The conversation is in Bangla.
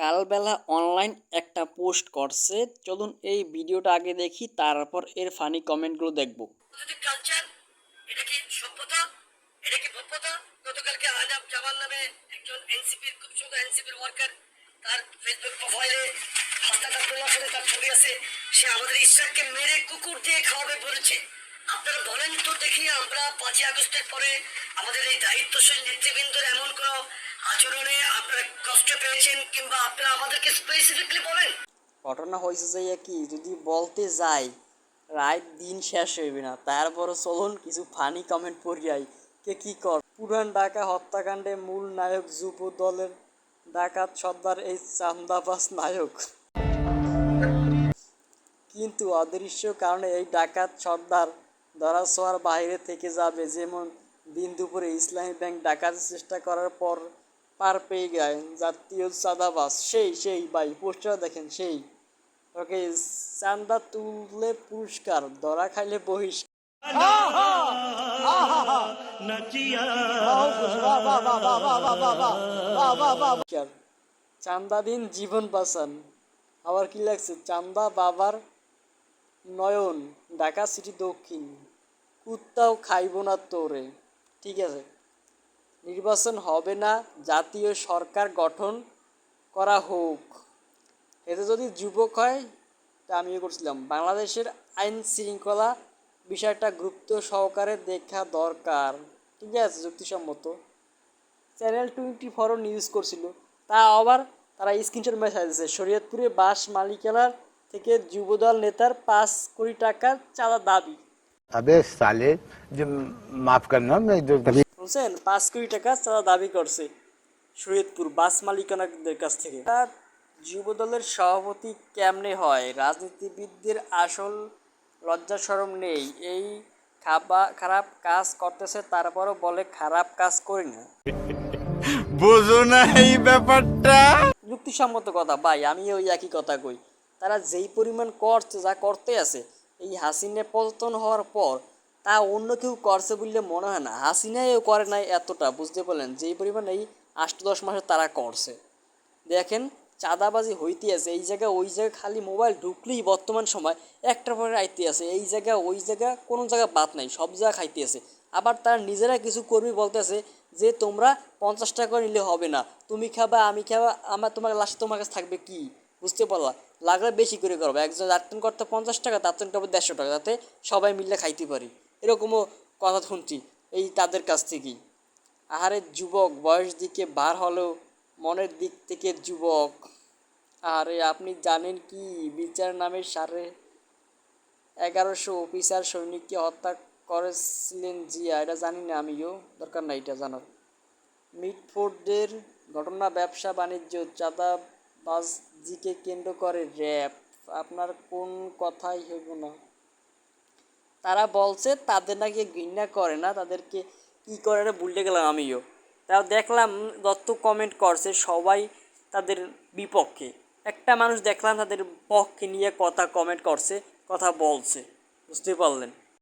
কালবেলা অনলাইন একটা পোস্ট করছে। চলুন এই ভিডিওটা আগে দেখি, তারপর এর ফানি কমেন্টগুলো দেখব। সভ্যতা? এটা কি মেরে কুকুর দিয়ে খাওয়াবে আপনারা বলেন তো দেখি, আমরা পাঁচই আগস্টের পরে আমাদের এই দায়িত্বশীল নেতৃবৃন্দের এমন কোনো আচরণে আপনারা কষ্ট পেয়েছেন কিংবা আপনারা আমাদেরকে স্পেসিফিকলি বলেন? ঘটনা হয়েছে যে কি, যদি বলতে যাই, রাত দিন শেষ হইবে না তারপর চলুন কিছু ফানি কমেন্ট পড়িয়াই কে কি কর। পুরান ঢাকা হত্যাকাণ্ডে মূল নায়ক যুব দলের ডাকাত সর্দার এই চান্দাবাস নায়ক। কিন্তু অদৃশ্য কারণে এই ডাকাত সর্দার ধরা ছোঁয়ার বাইরে থেকে যাবে, যেমন দিন দুপুরে ইসলামী ব্যাংক ডাকাতের চেষ্টা করার পর পার পেয়ে গেয় জাতীয় চাঁদাবাস সেই সেই ভাই পোস্টার দেখেন সেই। ওকে চান্দা তুললে পুরস্কার ধরা খাইলে বহিষ্কার। চান্দা দিন জীবন বাঁচান। আবার কি লাগছে? চান্দা বাবার নয়ন ঢাকা সিটি দক্ষিণ। কুত্তাও খাইব না তোরে। ঠিক আছে? নির্বাচন হবে না, জাতীয় সরকার গঠন করা হোক। এতে যদি যুবক হয়, তা আমিও করছিলাম। বাংলাদেশের আইন শৃঙ্খলা বিষয়টা গুরুত্ব সহকারে দেখা দরকার। ঠিক আছে, যুক্তিসম্মত। চ্যানেল টোয়েন্টি ফোরও নিউজ করছিল। তা আবার তারা স্ক্রিনশট মেসেজ দিয়েছে শরীয়তপুরে বাস মালিকালার থেকে যুবদল নেতার পাঁচ কোটি টাকার চাঁদা দাবি। তবে সালে যে মাফ করলাম বুঝছেন? পাঁচ কোটি টাকা তারা দাবি করছে শরীয়তপুর বাস মালিকানাদের কাছ থেকে। যুবদলের সভাপতি কেমনে হয়? রাজনীতিবিদদের আসল লজ্জা সরম নেই। এই খাবা খারাপ কাজ করতেছে তারপরও বলে খারাপ কাজ করি না। বোঝো না এই ব্যাপারটা। যুক্তিসম্মত কথা ভাই আমি ওই একই কথা কই। তারা যেই পরিমাণ করছে যা করতে আছে এই হাসিনে পতন হওয়ার পর তা অন্য কেউ করছে বললে মনে হয় না। হাসিনাও করে নাই এতটা, বুঝতে পারলেন? যেই পরিমাণ এই আট দশ মাসে তারা করছে। দেখেন, চাঁদাবাজি হইতে আছে এই জায়গায় ওই জায়গায় খালি মোবাইল ঢুকলেই বর্তমান সময় একটার পরে আইতে আছে। এই জায়গা, ওই জায়গা, কোনো জায়গা বাদ নাই, সব জায়গা খাইতে আছে। আবার তারা নিজেরা কিছু কর্মী বলতেছে যে, তোমরা পঞ্চাশ টাকা নিলে হবে না। তুমি খাবা, আমি খাবা, আমার তোমার লাস্টে তোমার কাছে থাকবে কি? বুঝতে পারলা? লাগলে বেশি করে করব। একজন যারটন করতে পঞ্চাশ টাকা, তার করব দেড়শো টাকা, যাতে সবাই মিলে খাইতে পারি। এরকমও কথা শুনছি এই তাদের কাছ থেকেই। আহারে যুবক, বয়স দিকে বার হলেও মনের দিক থেকে যুবক। আরে আপনি জানেন কি? বিচার নামে সাড়ে এগারোশো অফিসার সৈনিককে হত্যা করেছিলেন জিয়া। এটা জানি না আমিও, দরকার নাই এটা জানার। মিটফোর্ডের ঘটনা, ব্যবসা, বাণিজ্য চাঁদাবাজিকে কেন্দ্র করে র্যাব। আপনার কোন কথাই হইব না। তারা বলছে, তাদের নাকি ঘৃণা করে না, তাদেরকে কি করে না ভুলতে গেলাম আমিও। তাও দেখলাম, দত্ত কমেন্ট করছে, সবাই তাদের বিপক্ষে। একটা মানুষ দেখলাম তাদের পক্ষে নিয়ে কথা কমেন্ট করছে, কথা বলছে। বুঝতে পারলেন?